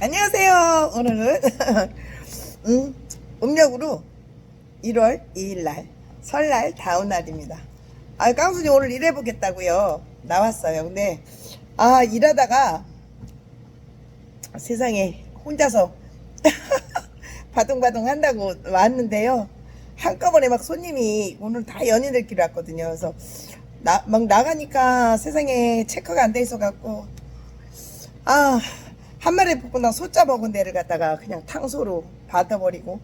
안녕하세요. 오늘은 음, 음력으로 1월 2일 날 설날 다운 날입니다. 아, 깡순이 오늘 일해 보겠다고요. 나왔어요. 근데 아 일하다가 세상에 혼자서 바둥바둥 한다고 왔는데요. 한꺼번에 막 손님이 오늘 다 연인들끼리 왔거든요. 그래서 나, 막 나가니까 세상에 체크가 안 돼 있어 갖고 아, 한 마리 볶고나 소자 먹은 데를 갖다가 그냥 탕소로 받아버리고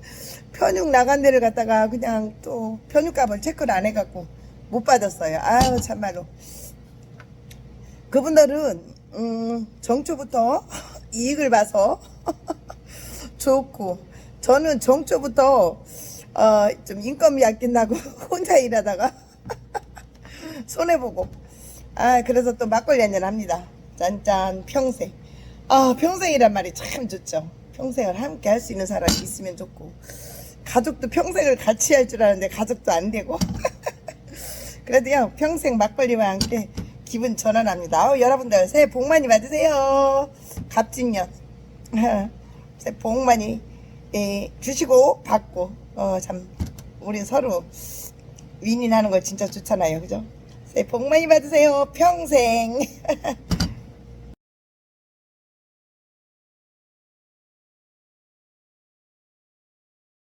편육 나간 데를 갖다가 그냥 또 편육값을 체크를 안 해갖고 못 받았어요. 아유 참말로. 그분들은 음, 정초부터 이익을 봐서 좋고 저는 정초부터 어, 좀 인건비 아낀다고 혼자 일하다가 손해보고. 아 그래서 또 막걸리 한잔 합니다. 짠짠 평생 아 평생이란 말이 참 좋죠. 평생을 함께 할 수 있는 사람이 있으면 좋고 가족도 평생을 같이 할 줄 아는데 가족도 안 되고. 그래도요 평생 막걸리와 함께 기분 전환합니다. 아우, 여러분들 새해 복 많이 받으세요. 갑진년 새해 복 많이 예, 주시고 받고 어 참 우리 서로 윈윈하는 거 진짜 좋잖아요. 그죠? 새해 복 많이 받으세요. 평생